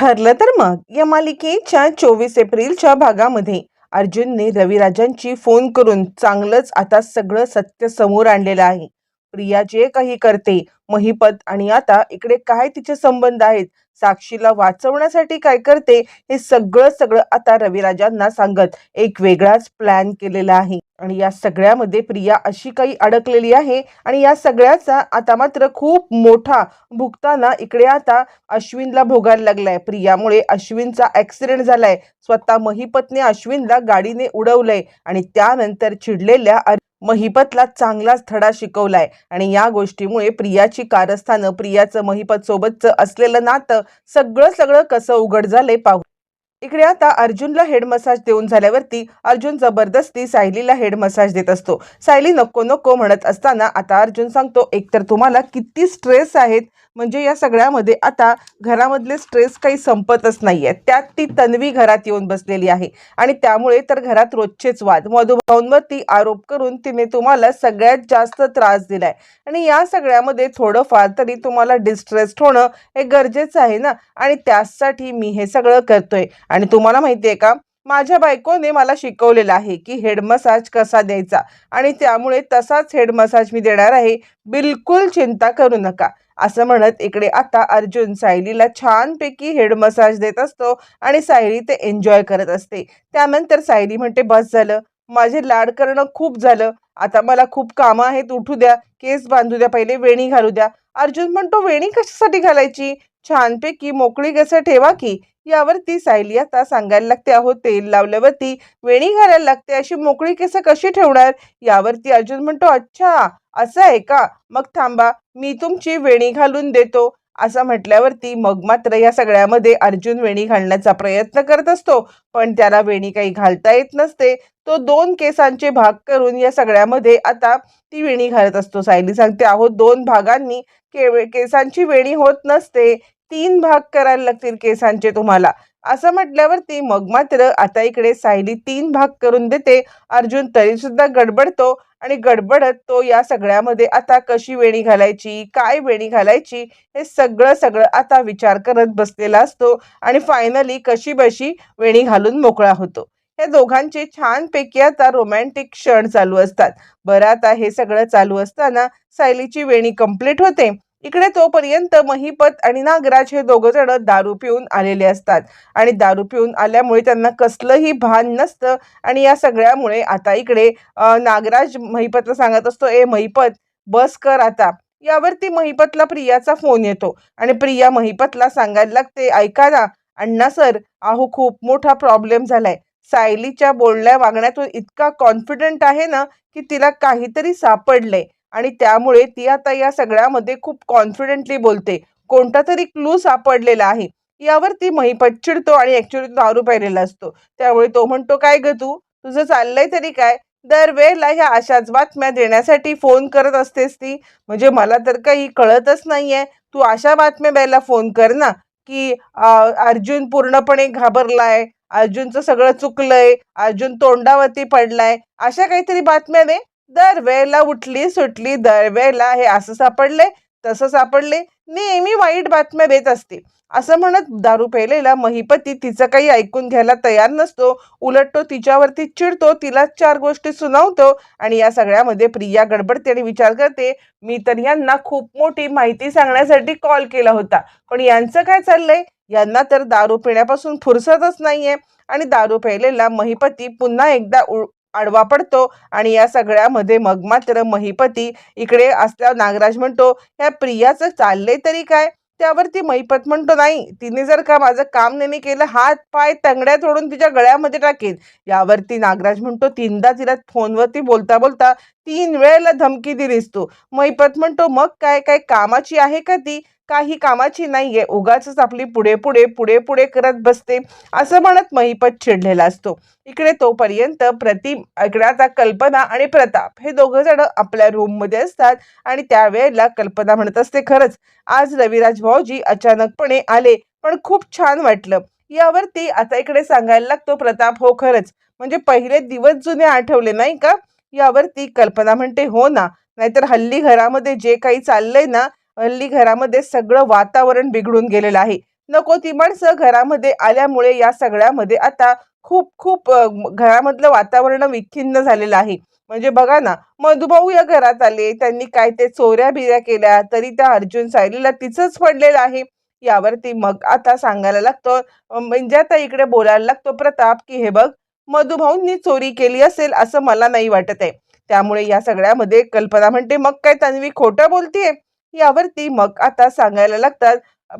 ठरलं तर मग. या मालिकेच्या चोवीस एप्रिलच्या भागामध्ये अर्जुनने रविराजांची फोन करून चांगलंच आता सगळं सत्य समोर आणलेलं आहे. प्रिया जे काही करते महिपत आणि आता इकडे काय तिचे संबंध आहेत साक्षीला वाचवण्यासाठी काय करते हे सगळं सगळं आता रविराजांना सांगत. एक वेगळाच प्लॅन केलेला आहे. आणि या सगळ्यामध्ये प्रिया अशी काही अडकलेली आहे आणि या सगळ्याचा आता मात्र खूप मोठा भुगताना इकडे आता अश्विनला भोगायला लागलाय. प्रियामुळे अश्विनचा ऍक्सिडेंट झालाय. स्वतः महिपतने अश्विनला गाडीने उडवलंय आणि त्यानंतर चिडलेल्या महिपतला चांगलाच धडा शिकवलाय. आणि या गोष्टीमुळे प्रियाची कारस्थानं प्रियाचं महिपत सोबतचं असलेलं नातं सगळं सगळं कसं उघड झालंय पाहू. इकडे आता अर्जुनला हेड मसाज देऊन झाल्यावरती अर्जुन जबरदस्ती सायलीला हेड मसाज देत असतो. सायली नको नको म्हणत असताना आता अर्जुन सांगतो एकतर तुम्हाला किती स्ट्रेस आहेत म्हणजे या सगळ्यामध्ये आता घरामधले स्ट्रेस काही संपतच नाही आहेत त्यात ती तन्वी घरात येऊन बसलेली आहे. आणि त्यामुळे तर घरात रोजचेच वाद. मधुभाऊंवरती आरोप करून तिने तुम्हाला सगळ्यात जास्त त्रास दिलाय. आणि या सगळ्यामध्ये थोडंफार तरी तुम्हाला डिस्ट्रेस्ड होणं हे गरजेचं आहे ना? आणि त्यासाठी मी हे सगळं करतोय. आणि तुम्हाला माहिती आहे का? माझ्या बायकोने मला शिकवलेलं आहे की हेड मसाज कसा द्यायचा? आणि त्यामुळे तसाच हेड मसाज मी देणार आहे. बिलकुल चिंता करू नका. असं म्हणत इकडे आता अर्जुन सायलीला छानपैकी हेड मसाज देत असतो आणि सायली ते एन्जॉय करत असते. त्यानंतर सायली म्हणते बस झालं. माझे लाड करणं खूप झालं. आता मला खूप कामं आहेत. उठू द्या. केस बांधू द्या. पहिले वेणी घालू द्या. अर्जुन म्हणतो वेणी कशासाठी घालायची? छानपैकी मोकळी कसं ठेवा की. यावरती सायली आता सांगायला लागते अहो तेल लावल्यावरती वेणी घालायला लागते. अशी मोकळी केस कशी ठेवणार? यावरती अर्जुन म्हणतो अच्छा. असं आहे का? मग थांबा मी तुमची वेणी घालून देतो. असं म्हटल्यावरती मग मात्र या सगळ्यामध्ये अर्जुन वेणी घालण्याचा प्रयत्न करत असतो. पण त्याला वेणी काही घालता येत नसते. तो दोन केसांचे भाग करून या सगळ्यामध्ये आता ती वेणी घालत असतो. सायली सांगते आहो दोन भागांनी के केसांची वेणी होत नसते. तीन भाग करायला लागतील केसांचे तुम्हाला. असं म्हटल्यावरती मग मात्र आता इकडे सायली तीन भाग करून देते. अर्जुन तरी सुद्धा गडबडतो आणि गडबडत तो या सगळ्यामध्ये आता कशी वेणी घालायची काय वेणी घालायची हे सगळं सगळं आता विचार करत बसलेला असतो आणि फायनली कशी बशी वेणी घालून मोकळा होतो. या दोघांचे छानपैकी आता रोमॅन्टिक क्षण चालू असतात. बरं आता हे सगळं चालू असताना सायलीची वेणी कंप्लीट होते. इकडे तोपर्यंत महिपत आणि नागराज हे दोघं जण दारू पिऊन आलेले असतात. आणि दारू पिऊन आल्यामुळे त्यांना कसलंही भान नसतं. आणि या सगळ्यामुळे आता इकडे नागराज महिपतला सांगत असतो ए महिपत बस कर आता. यावरती महिपतला प्रियाचा फोन येतो. आणि प्रिया महिपतला सांगायला लागते ऐका ना अण्णा सर अहो खूप मोठा प्रॉब्लेम झालाय. सायलीच्या बोलण्या वागण्यातून इतका कॉन्फिडंट आहे ना की तिला काहीतरी सापडलंय. आणि त्यामुळे ती आता या सगळ्यामध्ये खूप कॉन्फिडेंटली बोलते. कोणता तरी क्लू सापडलेला आहे. यावरती महिपत चिडतो आणि ऍक्च्युली दारू प्यायलेला असतो. त्यामुळे तो म्हणतो काय ग तू? तुझं चाललंय तरी काय? दरवेळेला ह्या अशाच बातम्या देण्यासाठी फोन करत असतेस ती. म्हणजे मला तर काही कळतच नाहीये. तू अशा बातम्या द्यायला फोन कर ना की अर्जुन पूर्णपणे घाबरलाय. अर्जुनचं सगळं चुकलंय. अर्जुन तोंडावरती पडलाय. अशा काहीतरी बातम्या दे. दरवेळेला उठली सुटली दरवेळेला हे असं सापडले तसं सापडले नेहमी वाईट बातम्या देत असते. असं म्हणत दारू पेलेला महिपती तिचं काही ऐकून घ्यायला तयार नसतो उलट तो तिच्यावरती चिडतो तिला चार गोष्टी सुनावतो आणि या सगळ्यामध्ये प्रिया गडबडते आणि विचार करते मी तर यांना खूप मोठी माहिती सांगण्यासाठी कॉल केला होता. पण यांचं काय चाललंय? यांना तर दारू पिण्यापासून फुरसतच नाहीये. आणि दारू प्यायलेला महिपती पुन्हा एकदा उ- आडवा पडतो आणि या सगळ्यामध्ये मग मात्र महिपती इकडे असल्या नागराज म्हणतो ह्या प्रियाचं चाललंय तरी काय? त्यावरती महिपत म्हणतो नाही तिने जर का माझं काम नेहमी केलं हात पाय तंगड्या तोडून तिच्या गळ्यामध्ये टाकेन. यावरती नागराज म्हणतो तीनदा तिला फोनवरती बोलता बोलता तीन वेळेला धमकी दिलीस तू. महिपत म्हणतो मग काय काय कामाची आहे का ती? काही कामाची नाहीये. उगाच आपली पुढे पुढे पुढे पुढे करत बसते. असं म्हणत महिपत चिडलेला असतो. इकडे तोपर्यंत प्रतिम इकडे आता कल्पना आणि प्रताप हे दोघं जण आपल्या रूममध्ये असतात आणि त्यावेळेला कल्पना म्हणत असते खरंच. आज रविराज भाऊजी अचानकपणे आले पण खूप छान वाटलं. यावरती आता इकडे सांगायला लागतो प्रताप हो खरंच. म्हणजे पहिले दिवस जुने आठवले नाही का? यावरती कल्पना म्हणते हो ना नाहीतर हल्ली घरामध्ये जे काही चाललंय ना हल्ली घरामध्ये सगळं वातावरण बिघडून गेलेलं आहे. नको ती माणसं घरामध्ये आल्यामुळे या सगळ्यामध्ये आता खूप खूप घरामधलं वातावरण विखिन्न झालेलं आहे. म्हणजे बघा ना मधुभाऊ या घरात आले त्यांनी काय ते चोऱ्या बिऱ्या केल्या तरी त्या अर्जुन सायलीला तिचंच पडलेलं आहे. यावरती मग आता सांगायला लागतो म्हणजे आता इकडे बोलायला लागतो प्रताप की हे बघ मधुभाऊंनी चोरी केली असेल असं मला नाही वाटत आहे. त्यामुळे या सगळ्यामध्ये कल्पना म्हणते मग काय तन्वी खोटं बोलतीये? यावरती मग आता सांगायला लागतात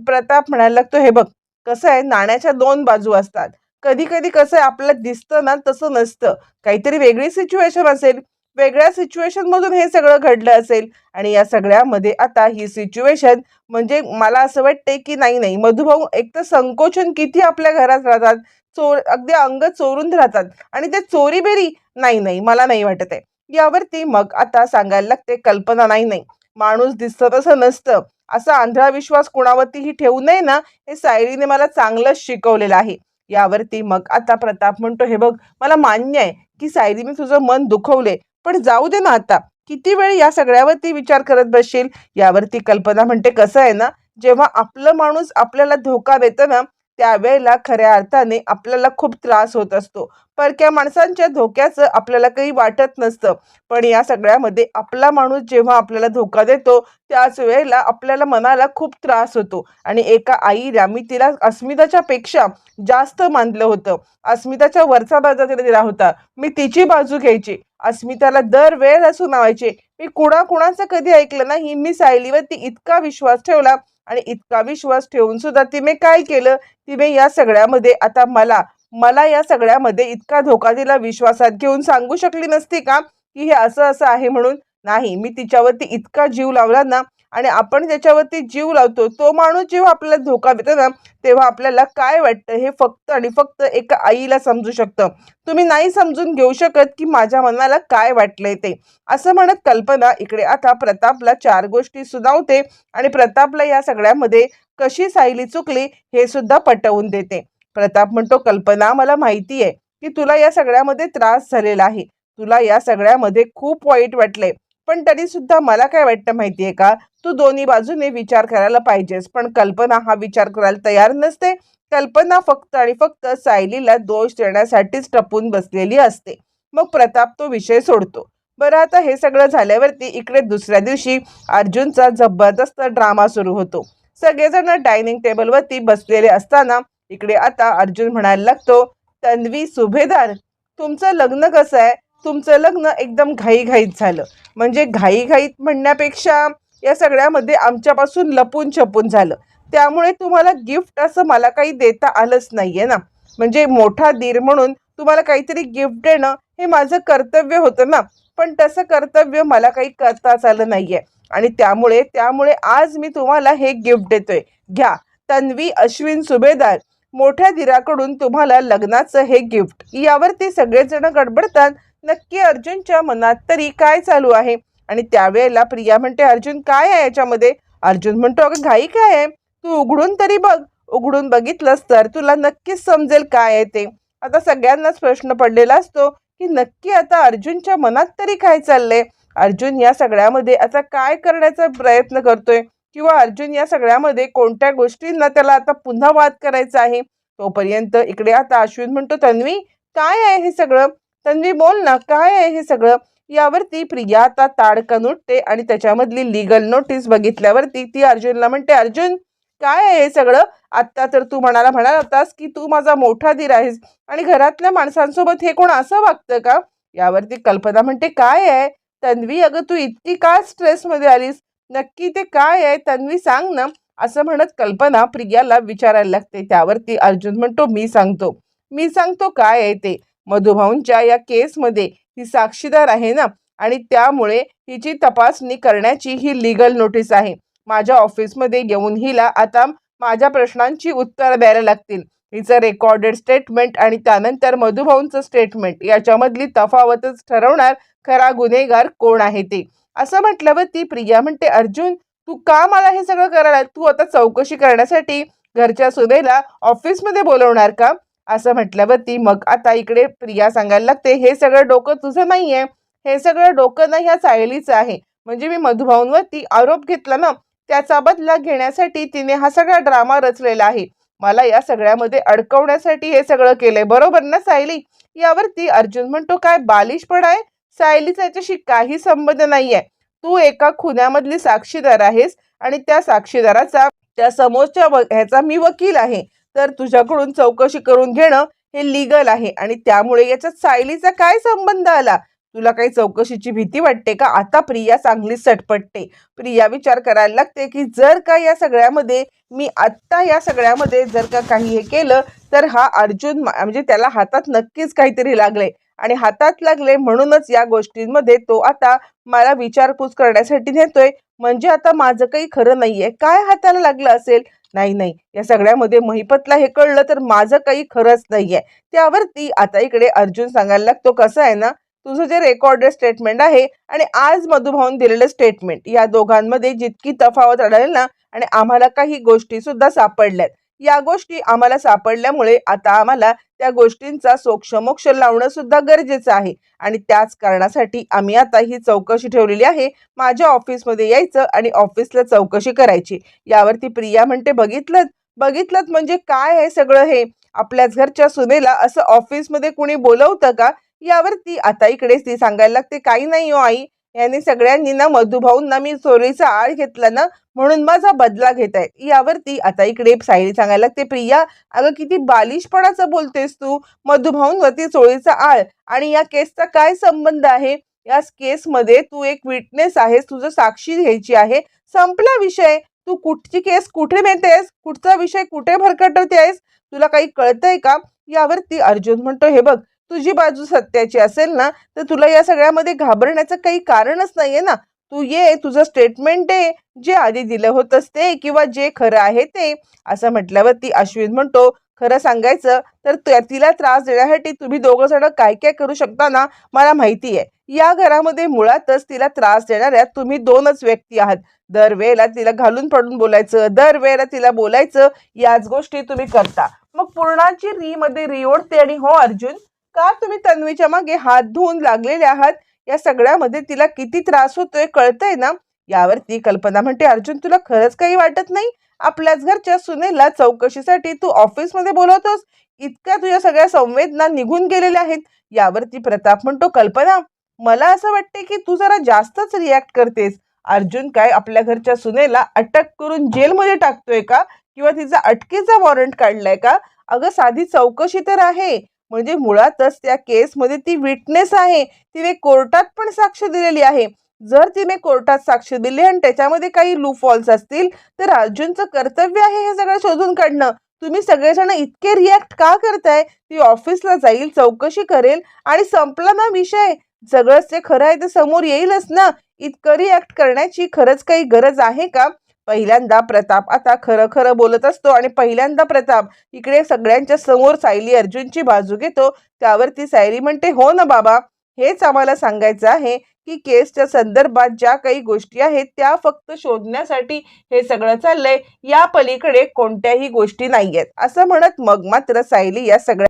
प्रताप म्हणायला लागतो हे बघ कसं आहे नाण्याच्या दोन बाजू असतात. कधी कधी कसं आहे आपल्याला दिसतं ना तसं नसतं. काहीतरी वेगळी सिच्युएशन असेल. वेगळ्या सिच्युएशन मधून हे सगळं घडलं असेल. आणि या सगळ्यामध्ये आता ही सिच्युएशन म्हणजे मला असं वाटते की नाही नाही. मधुभाऊ एक तर संकोचन किती आपल्या घरात राहतात. चोर अगदी अंग चोरून राहतात. आणि ते चोरी बेरी नाही नाही मला नाही वाटत आहे. यावरती मग आता सांगायला लागते कल्पना नाही नाही. माणूस दिसतं तसं नसतं. असा आंधळा विश्वास कुणावरतीही ठेवू नये ना हे सायरीने मला चांगलंच शिकवलेलं आहे. यावरती मग आता प्रताप म्हणतो हे बघ मला मान्य आहे की सायरीने तुझं मन दुखवले पण जाऊ दे ना आता. किती वेळ या सगळ्यावरती विचार करत बसशील? यावरती कल्पना म्हणते कसं आहे ना जेव्हा आपलं माणूस आपल्याला धोका देतं ना त्यावेळेला खऱ्या अर्थाने आपल्याला खूप त्रास होत असतो. परक्या माणसांच्या धोक्याचं आपल्याला काही वाटत नसतं. पण या सगळ्यामध्ये आपला माणूस जेव्हा आपल्याला धोका देतो त्याच वेळेला आपल्याला मनाला खूप त्रास होतो. आणि एका आईला मी तिला अस्मिताच्या पेक्षा जास्त मानलं होतं. अस्मिताच्या वरचा बाजू तिला दिला होता. मी तिची बाजू घ्यायची. अस्मिताला दर वेळेला सुनावायचे. मी कुणाकुणाचं कधी ऐकलं नाही. मी सायलीवर ती इतका विश्वास ठेवला. आणि इतका विश्वास ठेवून सुद्धा तिने काय केलं? तिने या सगळ्यामध्ये आता मला मला या सगळ्यामध्ये इतका धोका दिला विश्वासात घेऊन सांगू शकली नसती का? की हे असं असं आहे म्हणून? नाही मी तिच्यावरती इतका जीव लावला ना आणि आपण ज्याच्यावरती जीव लावतो तो माणूस जेव्हा आपल्याला धोका देतो ना तेव्हा आपल्याला काय वाटतं हे फक्त आणि फक्त एका आईला समजू शकतं. तुम्ही नाही समजून घेऊ शकत की माझ्या मनाला काय वाटलंय ते. असं म्हणत कल्पना इकडे आता प्रतापला चार गोष्टी सुनावते आणि प्रतापला या सगळ्यामध्ये कशी सायली चुकली हे सुद्धा पटवून देते. प्रताप म्हणतो कल्पना मला माहिती आहे की तुला या सगळ्यामध्ये त्रास झालेला आहे. तुला या सगळ्यामध्ये खूप वाईट वाटलंय. पण तरी सुद्धा मला काय वाटतं माहितीये का? तू दोन्ही बाजूने विचार करायला पाहिजेस. पण कल्पना हा विचार करायला तयार नसते. कल्पना फक्त आणि फक्त सायलीला दोष देण्यासाठीच टपून बसलेली असते. मग प्रताप तो विषय सोडतो. बरं आता हे सगळं झाल्यावरती इकडे दुसऱ्या दिवशी अर्जुनचा जबरदस्त ड्रामा सुरू होतो. सगळेजण डायनिंग टेबलवरती बसलेले असताना इकडे आता अर्जुन म्हणायला लागतो तन्वी सुभेदार तुमचं लग्न कसं आहे? तुमचं लग्न एकदम घाईघाईत झालं. म्हणजे घाईघाईत म्हणण्यापेक्षा या सगळ्यामध्ये आमच्यापासून लपून छपून झालं. त्यामुळे तुम्हाला गिफ्ट असं मला काही देता आलंच नाही आहे ना. म्हणजे मोठा दीर म्हणून तुम्हाला काहीतरी गिफ्ट देणं हे माझं कर्तव्य होतं ना. पण तसं कर्तव्य मला काही करताच आलं नाही आहे आणि त्यामुळे त्यामुळे आज मी तुम्हाला हे गिफ्ट देतोय. घ्या. तन्वी अश्विन सुभेदार मोठ्या दिराकडून तुम्हाला लग्नाचं हे गिफ्ट. यावरती सगळेजण गडबडतात. नक्की अर्जुनच्या मनात तरी काय चालू आहे? आणि त्यावेळेला प्रिया म्हणते अर्जुन काय आहे याच्यामध्ये? अर्जुन म्हणतो अगं घाई काय आहे? तू उघडून तरी बघ. उघडून बघितलंस तर तुला नक्कीच समजेल काय आहे ते. आता सगळ्यांनाच प्रश्न पडलेला असतो की नक्की आता अर्जुनच्या मनात तरी काय चाललंय? अर्जुन या सगळ्यामध्ये आता काय करण्याचा प्रयत्न करतोय? किंवा अर्जुन या सगळ्यामध्ये कोणत्या गोष्टींना त्याला आता पुन्हा वाद करायचा आहे? तोपर्यंत इकडे आता अश्विन म्हणतो तन्वी काय आहे हे सगळं? तन्वी बोल ना काय आहे हे सगळं? यावरती प्रिया आता ताडकन उठते आणि त्याच्यामधली लिगल नोटीस बघितल्यावरती ती अर्जुनला म्हणते अर्जुन काय आहे हे सगळं? आत्ता तर तू म्हणाला म्हणाला होतास की तू माझा मोठा धीर आहेस आणि घरातल्या माणसांसोबत हे कोण असं वागतं का? यावरती कल्पना म्हणते काय आहे? तन्वी अगं तू इतकी का स्ट्रेसमध्ये आलीस? नक्की ते काय आहे? तन्वी सांग ना. असं म्हणत कल्पना प्रियाला विचारायला लागते. त्यावरती अर्जुन म्हणतो मी सांगतो. मी सांगतो काय आहे ते? मधुभाऊंच्या या केसमध्ये ही साक्षीदार आहे ना? आणि त्यामुळे हिची तपासणी करण्याची ही लिगल नोटीस आहे. माझ्या ऑफिसमध्ये येऊन हिला आता माझ्या प्रश्नांची उत्तरं द्यायला लागतील. हिचं रेकॉर्डेड स्टेटमेंट आणि त्यानंतर मधुभाऊंचं स्टेटमेंट याच्यामधली तफावतच ठरवणार खरा गुन्हेगार कोण आहे ते? असं म्हटल्यावर ती प्रिया म्हणते अर्जुन तू का मला हे सगळं करायला तू आता चौकशी करण्यासाठी घरच्या सुनेला ऑफिसमध्ये बोलवणार का? असं म्हटल्यावरती मग आता इकडे प्रिया सांगायला लागते हे सगळं डोकं तुझं नाही आहे हे सगळं डोकं नाही ह्या सायलीचं आहे. म्हणजे मी मधुभाऊंवरती आरोप घेतला ना त्याचा बदला घेण्यासाठी तिने हा सगळा ड्रामा रचलेला आहे. मला या सगळ्यामध्ये अडकवण्यासाठी हे सगळं केलंय. बरोबर ना सायली? यावरती अर्जुन म्हणतो काय बालिशपण आहे? सायलीचा याच्याशी काही संबंध नाहीये. तू एका खुन्यामधली साक्षीदार आहेस आणि त्या साक्षीदाराचा त्या समोरच्या व- ह्याचा मी वकील आहे. तर तुझ्याकडून चौकशी करून घेणं हे लिगल आहे. आणि त्यामुळे याच्यात सायलीचा काय संबंध आला? तुला काही चौकशीची भीती वाटते का? आता प्रिया चांगली सटपटते. प्रिया विचार करायला लागते की जर का या सगळ्यामध्ये मी आत्ता या सगळ्यामध्ये जर का काही हे केलं तर हा अर्जुन मा- म्हणजे त्याला हातात नक्कीच काहीतरी लागले. आणि हातात लागले म्हणूनच या गोष्टींमध्ये तो आता मला विचारपूस करण्यासाठी नेतोय. म्हणजे आता माझं काही खरं नाहीये. काय हाताला लागलं असेल? नाही नाही. या सगळ्यामध्ये महिपतला हे कळलं तर माझं काही खरंच नाहीये. त्यावरती आता इकडे अर्जुन सांगायला लागतो कसं आहे ना तुझं जे रेकॉर्डेड स्टेटमेंट आहे आणि आज मधुभाऊन दिलेलं स्टेटमेंट या दोघांमध्ये जितकी तफावत आढळेल ना आणि आम्हाला काही गोष्टी सुद्धा सापडल्यात. या गोष्टी आम्हाला सापडल्यामुळे आता आम्हाला त्या गोष्टींचा सोक्षमोक्ष लावणं सुद्धा गरजेचं आहे. आणि त्याच कारणासाठी आम्ही आता ही चौकशी ठेवलेली आहे. माझ्या ऑफिसमध्ये यायचं आणि ऑफिसला चौकशी करायची. यावरती प्रिया म्हणते बघितलं? बघितलं म्हणजे काय आहे सगळं हे? आपल्याच घरच्या सुनेला असं ऑफिसमध्ये कुणी बोलवतं का? यावरती आता इकडेच ती सांगायला लागते काही नाही हो आई. यांनी सगळ्यांनी ना मधुभाऊंना मी चोरीचा आळ घेतला ना म्हणून माझा बदला घेत आहे यावरती आता इकडे सायली सांगायला लागते प्रिया अगं किती बालिशपणाचं बोलतेस तू. मधुभाऊंवरती चोरीचा आळ. आणि या केसचा काय संबंध आहे? या केसमध्ये तू एक विटनेस आहेस तुझं साक्षी घ्यायची आहे. संपला विषय. तू कुठची केस कुठे नेतेस कुठचा विषय कुठे भरकटवते आहेस तुला काही कळतंय का? यावरती अर्जुन म्हणतो हे बघ तुझी बाजू सत्याची असेल ना तर तुला या सगळ्यामध्ये घाबरण्याचं काही कारणच नाहीये ना. तू ये तुझं स्टेटमेंट आहे जे आधी दिलं होतंस ते किंवा जे खरं आहे ते. असं म्हटल्यावरती अश्विन म्हणतो खरं सांगायचं तर त्या- तिला त्रास देण्यासाठी तुम्ही दोघं जण काय काय करू शकता ना मला माहिती आहे या घरामध्ये मुळातच तिला त्रास देणाऱ्या तुम्ही दोनच व्यक्ती आहात. दरवेळेला तिला घालून पडून बोलायचं दरवेळेला तिला बोलायचं याच गोष्टी तुम्ही करता. मग पूर्णाची री मध्ये री ओढते आणि हो अर्जुन का तुम्ही तन्वीच्या मागे हात धुवून लागलेले आहात? या सगळ्यामध्ये तिला किती त्रास होतोय कळतंय ना? यावर ती कल्पना म्हणते अर्जुन तुला खरंच काही वाटत नाही? आपल्याच घरच्या सुनेला चौकशीसाठी तू ऑफिसमध्ये बोलवतोस? इतक्या तुझ्या सगळ्या संवेदना निघून गेलेल्या आहेत. यावरती प्रताप म्हणतो कल्पना मला असं वाटते की तू जरा जास्तच रिॲक्ट करतेस. अर्जुन काय आपल्या घरच्या सुनेला अटक करून जेलमध्ये टाकतोय का? किंवा तिचा अटकेचा वॉरंट काढलाय का? अगं साधी चौकशी तर आहे. म्हणजे मुळातच त्या केसमध्ये ती विटनेस आहे. तिने कोर्टात पण साक्ष दिलेली आहे. जर तिने कोर्टात साक्ष दिली आणि त्याच्यामध्ये काही लू फॉल्स असतील तर अर्जुनचं कर्तव्य आहे हे सगळं शोधून काढणं. तुम्ही सगळेजण इतके रिॲक्ट का करताय? ती ऑफिसला जाईल चौकशी करेल आणि संपला ना विषय. सगळंच ते खरं आहे ते समोर येईलच ना? इतकं रिॲक्ट करण्याची खरंच काही गरज आहे का? पहिल्यांदा प्रताप आता खरं खरं बोलत असतो आणि पहिल्यांदा प्रताप इकडे सगळ्यांच्या समोर सायली अर्जुनची बाजू घेतो. त्यावरती सायली म्हणते हो ना बाबा हेच आम्हाला सांगायचं आहे की केसच्या संदर्भात ज्या काही गोष्टी आहेत त्या फक्त शोधण्यासाठी हे सगळं चाललंय. या पलीकडे कोणत्याही गोष्टी नाही आहेत असं म्हणत मग मात्र सायली या सगळ्या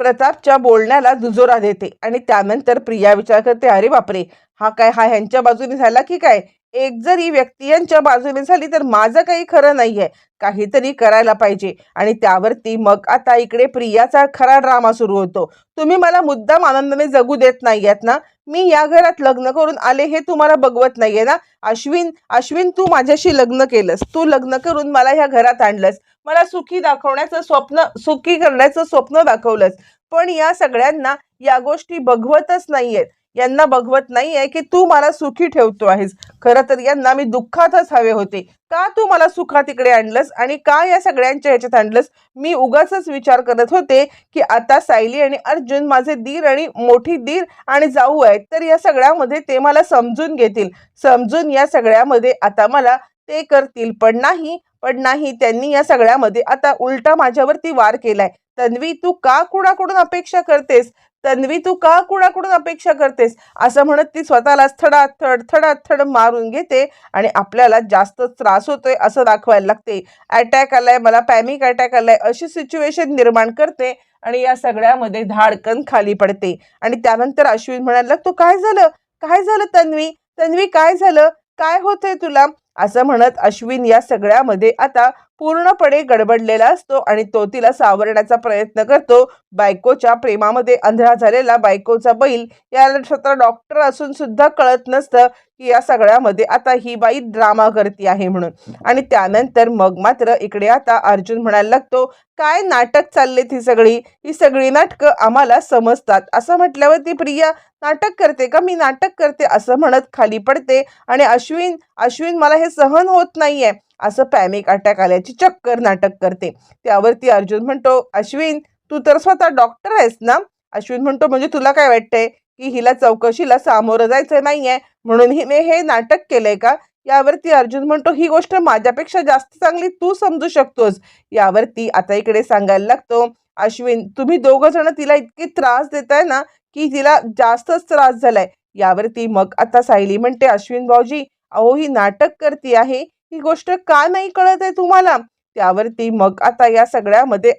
प्रतापच्या बोलण्याला दुजोरा देते आणि त्यानंतर प्रिया विचार करते अरे बापरे हा काय हा ह्यांच्या बाजूने झाला की काय? एक जरी व्यक्ती यांच्या बाजूने झाली तर माझं काही खरं नाही आहे काहीतरी करायला पाहिजे. आणि त्यावरती मग आता इकडे प्रियाचा खरा ड्रामा सुरू होतो. तुम्ही मला मुद्दाम आनंदाने जगू देत नाही आहेत ना? मी या घरात लग्न करून आले हे तुम्हाला बघवत नाहीये ना? अश्विन अश्विन तू माझ्याशी लग्न केलंस. तू लग्न करून मला ह्या घरात आणलंस. मला सुखी दाखवण्याचं स्वप्न सुखी करण्याचं स्वप्न दाखवलंस. पण या सगळ्यांना या गोष्टी बघवतच नाहीयेत. यांना बघवत नाहीये की तू मला सुखी ठेवतो आहेस. खरं तर यांना मी दुःखातच हवे होते. का तू मला सुखात इकडे आणलंस आणि का या सगळ्यांच्या ह्याच्यात आणलंस? मी उगाच विचार करत होते की आता सायली आणि अर्जुन माझे दीर आणि मोठी दीर आणि जाऊ आहेत तर या सगळ्यामध्ये ते मला समजून घेतील. समजून या सगळ्यामध्ये आता मला ते करतील. पण नाही पण नाही त्यांनी या सगळ्यामध्ये आता उलटा माझ्यावरती वार केलाय. तन्वी तू का कुणाकडून अपेक्षा करतेस? तन्वी तू का कुणाकडून अपेक्षा करतेस? असं म्हणत ती स्वतःला थडा थड थड मारून घेते आणि आपल्याला जास्त त्रास होतोय असं दाखवायला लागते. अटॅक आलाय मला पॅनिक अटॅक आलाय अशी सिच्युएशन निर्माण करते आणि या सगळ्यामध्ये धाडकन खाली पडते. आणि त्यानंतर अश्विन म्हणायला लागतो काय झालं? काय झालं तन्वी? तन्वी काय झालं? काय होतंय तुला? असं म्हणत अश्विन या सगळ्यामध्ये आता पूर्णपणे गडबडलेला असतो आणि तो तिला सावरण्याचा प्रयत्न करतो. बायकोच्या प्रेमामध्ये अंधळा झालेला बायकोचा बैल याला स्वतः डॉक्टर असून सुद्धा कळत नसतं की या सगळ्यामध्ये आता ही बाई ड्रामा करते आहे म्हणून. आणि त्यानंतर मग मात्र इकडे आता अर्जुन म्हणायला लागतो काय नाटक चाललेत ही सगळी? ही सगळी नाटकं आम्हाला समजतात. असं म्हटल्यावर ती प्रिया नाटक करते का? मी नाटक करते असं म्हणत खाली पडते. आणि अश्विन अश्विन मला हे सहन होत नाहीये. असं पॅनिक अटॅक आल्याची चक्कर नाटक करते. त्यावरती अर्जुन म्हणतो अश्विन तू तर स्वतः डॉक्टर आहेस ना? अश्विन म्हणतो म्हणजे तुला काय वाटतंय की हिला चौकशीला सामोरं जायचं नाहीये? म्हणून हिने हे नाटक केलंय का? यावरती अर्जुन म्हणतो ही गोष्ट माझ्यापेक्षा जास्त चांगली तू समजू शकतोस. यावरती आता इकडे सांगायला लागतो अश्विन तुम्ही दोघं जण तिला इतके त्रास देताय ना की तिला जास्तच त्रास झालाय. यावरती मग आता सायली म्हणते अश्विन भाऊजी अहो ही नाटक करती आहे. ही गोष्ट का नाही कळत आहे तुम्हाला? त्यावरती मग आता या सगळ्यामध्ये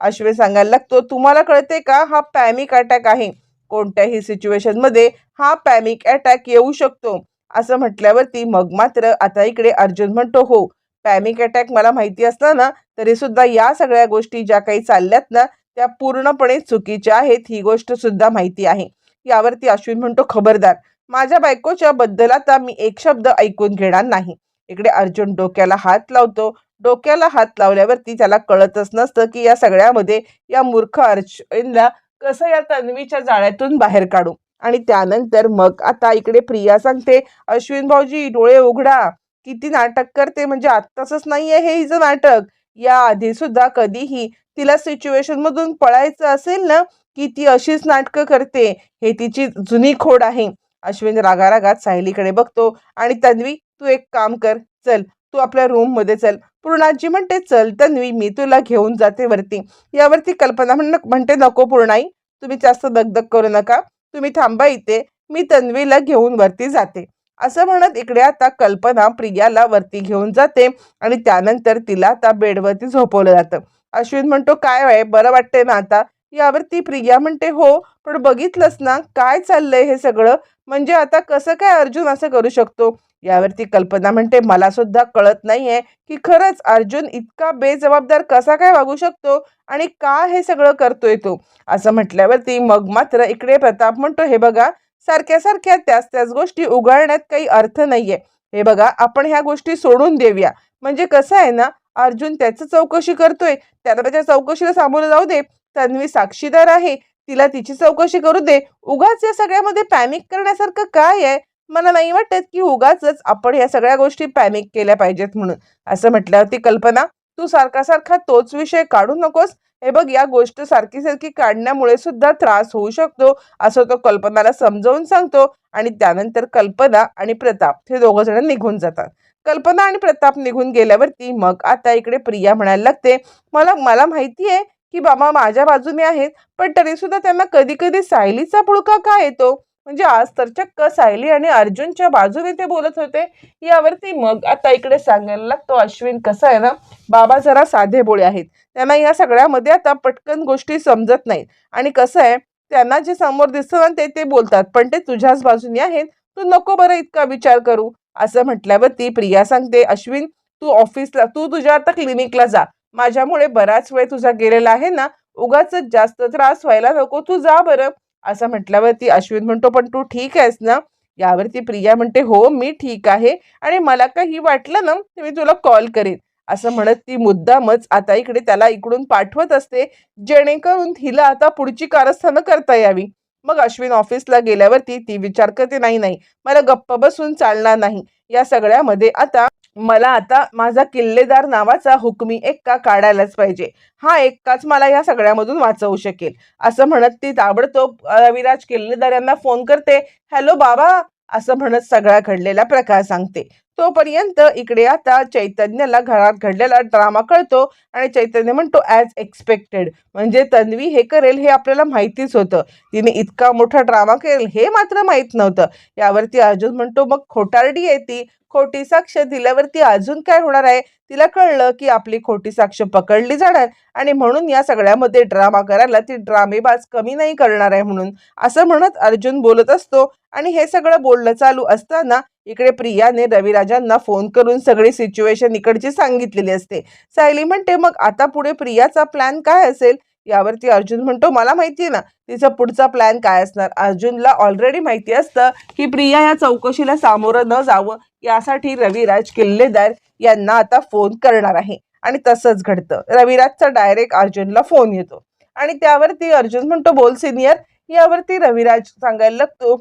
आश्वे सांगायला लागतो तुम्हाला कळते का? हा पॅमिक अटॅक आहे. कोणत्याही सिच्युएशनमध्ये हा पॅमिक अटॅक येऊ शकतो. असं म्हटल्यावरती मग मात्र आता इकडे अर्जुन म्हणतो हो पॅमिक अटॅक मला माहिती असला ना तरी सुद्धा या सगळ्या गोष्टी ज्या काही चालल्यात ना त्या पूर्णपणे चुकीच्या आहेत ही गोष्ट सुद्धा माहिती आहे. यावरती अश्विन म्हणतो खबरदार माझ्या बायकोच्या बद्दल आता मी एक शब्द ऐकून घेणार नाही. इकडे अर्जुन डोक्याला हात लावतो. डोक्याला हात लावल्यावरती त्याला कळतच नसतं की या सगळ्यामध्ये या मूर्ख अर्जुनला कसं या तन्वीच्या जाळ्यातून बाहेर काढू? आणि त्यानंतर मग आता इकडे प्रिया सांगते अश्विन भाऊजी डोळे उघडा. किती नाटक करते म्हणजे आत्ताच नाहीये हे हिचं नाटक. या आधी सुद्धा कधीही तिला सिच्युएशन मधून पळायचं असेल ना की ती अशीच नाटकं करते. हे तिची जुनी खोड आहे. अश्विन रागारागात सायलीकडे बघतो आणि तन्वी तू एक काम कर चल तू आपल्या रूममध्ये चल. पूर्णाजी म्हणते चल तन्वी मी तुला घेऊन जाते वरती. यावरती कल्पना म्हण म्हणते नको पूर्णाई तुम्ही जास्त दगदग करू नका. तुम्ही थांबा इथे मी तन्वीला घेऊन वरती जाते. असं म्हणत इकडे आता कल्पना प्रियाला वरती घेऊन जाते आणि त्यानंतर तिला आता बेडवरती झोपवलं जातं. अश्विन म्हणतो काय आहे? बरं वाटतंय ना आता? यावरती प्रिया म्हणते हो पण बघितलंच ना काय चाललंय हे सगळं? म्हणजे आता कसं काय अर्जुन असं करू शकतो? यावरती कल्पना म्हणते मला सुद्धा कळत नाहीये की खरंच अर्जुन इतका बेजबाबदार कसा काय वागू शकतो आणि का हे सगळं करतोय तो? असं म्हटल्यावरती मग मात्र इकडे प्रताप म्हणतो हे बघा सारख्या सारख्या त्याच त्याच गोष्टी उगाळण्यात काही अर्थ नाहीये. हे बघा आपण ह्या गोष्टी सोडून देऊया. म्हणजे कसं आहे ना अर्जुन त्याचं चौकशी करतोय. त्याला त्याच्या चौकशीला सामोरं जाऊ दे. तन्वी साक्षीदार आहे. तिला तिची चौकशी करू दे. उगाच या सगळ्यामध्ये पॅनिक करण्यासारखं काय आहे? मला नाही वाटत की उगाच आपण या सगळ्या गोष्टी पॅनिक केल्या पाहिजेत म्हणून. असं म्हटल्यावरती कल्पना तू सारखा सारखा तोच विषय काढू नकोस. हे बघ या गोष्ट सारखी सारखी काढण्यामुळे सुद्धा त्रास होऊ शकतो. असं तो कल्पनाला समजावून सांगतो आणि त्यानंतर कल्पना आणि प्रताप हे दोघ जण निघून जातात. कल्पना आणि प्रताप निघून गेल्यावरती मग आता इकडे प्रिया म्हणायला लागते मला मला माहिती आहे की बाबा माझ्या बाजूने आहेत पण तरी सुद्धा त्यांना कधी कधी सायलीचा पुळका का येतो? म्हणजे आज तर चक्क सायली आणि अर्जुनच्या बाजूने ते बोलत होते. यावरती मग आता इकडे सांगायला लागतो अश्विन कसं आहे ना? बाबा जरा साधे बोळे आहेत. त्यांना या सगळ्यामध्ये आता पटकन गोष्टी समजत नाहीत. आणि कसं आहे? त्यांना जे समोर दिसतं ना ते ते बोलतात. पण ते तुझ्याच बाजूने आहेत. तू नको बरं इतका विचार करू. असं म्हटल्यावरती प्रिया सांगते अश्विन तू ऑफिसला तू तुझ्या आता क्लिनिकला जा. माझ्यामुळे बराच वेळ तुझा गेलेला आहे ना? उगाच जास्त त्रास व्हायला नको. तू जा बरं. असं म्हटल्यावरती अश्विन म्हणतो पण तू ठीक आहेस ना? यावरती प्रिया म्हणते हो मी ठीक आहे आणि मला काही वाटलं ना तर मी तुला कॉल करेन. असं म्हणत ती मुद्दामच आता इकडे त्याला इकडून पाठवत असते जेणेकरून हिला आता पुढची कारस्थानं करता यावी. मग अश्विन ऑफिसला गेल्यावरती ती विचार करते नाही नाही मला गप्प बसून चालणार नाही. या सगळ्यामध्ये आता मला आता माझा किल्लेदार नावाचा हुकमी एक्का काढायलाच पाहिजे. हा एक्काच मला या सगळ्यामधून वाचवू शकेल. असं म्हणत ती ताबडतोब रविराज किल्लेदार यांना फोन करते. हॅलो बाबा असं म्हणत सगळा घडलेला प्रकार सांगते. तोपर्यंत इकडे आता चैतन्याला घरात घडलेला ड्रामा कळतो आणि चैतन्य म्हणतो ॲज एक्सपेक्टेड म्हणजे तन्वी हे करेल हे आपल्याला माहितीच होतं. तिने इतका मोठा ड्रामा करेल हे मात्र माहीत नव्हतं. यावरती अर्जुन म्हणतो मग खोटारडी आहे ती. खोटी साक्ष दिल्यावरती अजून काय होणार आहे? तिला कळलं की आपली खोटी साक्ष पकडली जाणार आणि म्हणून या सगळ्यामध्ये ड्रामा करायला ती ड्रामेबाज कमी नाही करणार आहे म्हणून. असं म्हणत अर्जुन बोलत असतो आणि हे सगळं बोलणं चालू असताना इकडे प्रियाने रविराजांना फोन करून सगळी सिच्युएशन इकडची सांगितलेली असते. सायली म्हणते मग आता पुढे प्रियाचा प्लॅन काय असेल? यावरती अर्जुन म्हणतो मला माहिती आहे ना तिचा पुढचा प्लॅन काय असणार? अर्जुनला ऑलरेडी माहिती असतं की प्रिया या चौकशीला सामोरं न जावं यासाठी रविराज किल्लेदार यांना आता फोन करणार आहे. आणि तसंच घडतं. रविराजचा डायरेक्ट अर्जुनला फोन येतो. आणि त्यावरती अर्जुन म्हणतो बोल सिनियर यावरती रविराज सांगायला लागतो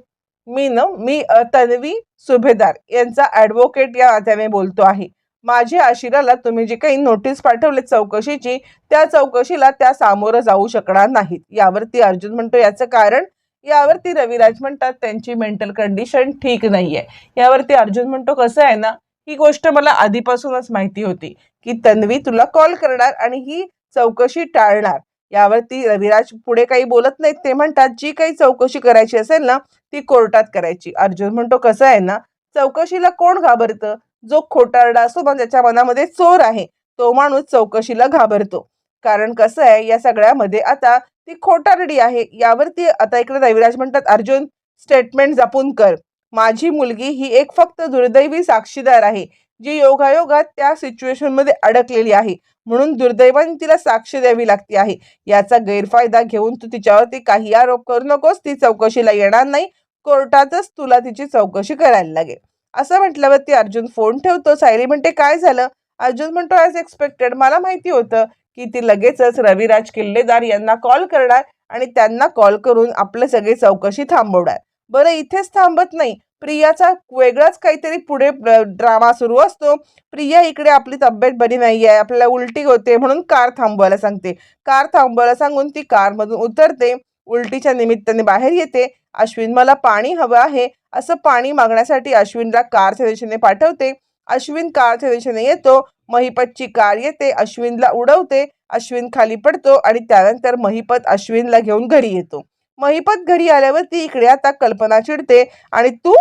मी न मी तन्वी सुभेदार यांचा ॲडव्होकेट या नात्याने बोलतो आहे. माझ्या आशिराला तुम्ही जी काही नोटीस पाठवले चौकशीची त्या चौकशीला त्या सामोरं जाऊ शकणार नाहीत. यावरती अर्जुन म्हणतो याचं कारण यावरती रविराज म्हणतात त्यांची मेंटल कंडिशन ठीक नाहीये. यावरती अर्जुन म्हणतो कसं आहे ना ही गोष्ट मला आधीपासूनच माहिती होती की तन्वी तुला कॉल करणार आणि ही चौकशी टाळणार. यावरती रविराज पुढे काही बोलत नाहीत ते म्हणतात जी काही चौकशी करायची असेल ना ती कोर्टात करायची. अर्जुन म्हणतो कसं आहे ना चौकशीला कोण घाबरतं? जो खोटारडा असतो पण त्याच्या मनामध्ये चोर आहे तो माणूस चौकशीला घाबरतो. कारण कसं आहे या सगळ्यामध्ये आता ती खोटारडी आहे यावरती आता इकडे रविराज म्हणतात अर्जुन स्टेटमेंट जपून कर. माझी मुलगी ही एक फक्त दुर्दैवी साक्षीदार आहे. जी योगायोगात त्या सिच्युएशनमध्ये अडकलेली आहे. म्हणून दुर्दैवाने तिला साक्ष द्यावी लागते आहे. याचा गैरफायदा घेऊन तू तिच्यावरती काही आरोप करू नकोस. ती चौकशीला येणार नाही. कोर्टातच तुला तिची चौकशी करायला लागेल. असं म्हटल्यावरती अर्जुन फोन ठेवतो. सायली म्हणते काय झालं? अर्जुन म्हणतो ॲज एक्सपेक्टेड मला माहिती होतं की ती लगेचच रविराज किल्लेदार यांना कॉल करणार आणि त्यांना कॉल करून आपलं सगळी चौकशी थांबवणार. बरं इथेच थांबत नाही. प्रियाचा वेगळाच काहीतरी पुढे ड्रामा सुरू असतो. प्रिया इकडे आपली तब्येत बरी नाही आहे आपल्याला उलटी होते म्हणून कार थांबवायला सांगते. कार थांबवायला सांगून ती कारमधून उतरते. उलटीच्या निमित्ताने बाहेर येते. अश्विन मला पाणी हवं आहे. असं पाणी मागण्यासाठी अश्विनला कारच्या दिशेने पाठवते. अश्विन कारच्या दिशेने येतो. महिपतची कार येते. अश्विनला उडवते. अश्विन खाली पडतो आणि त्यानंतर महिपत अश्विनला घेऊन घरी येतो. महिपत घरी आल्यावरती इकडे आता कल्पना चिडते आणि तू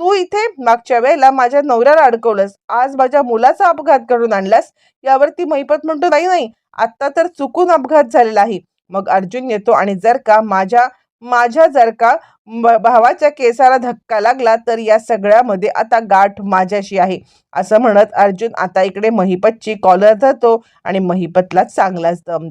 तू इथे मागच्या वेळेला माझ्या नवऱ्याला अडकवलंस. आज माझ्या मुलाचा अपघात करून आणलास. यावरती महिपत म्हणतो नाही नाही आत्ता तर चुकून अपघात झालेला आहे. मग अर्जुन येतो आणि जर का माझ्या माझ्या जर का भावाच्या केसाला धक्का लागला तर या सगळ्यामध्ये आता गाठ माझ्याशी आहे. असं म्हणत अर्जुन आता इकडे महिपतची कॉलर धरतो आणि महिपतला चांगलाच दम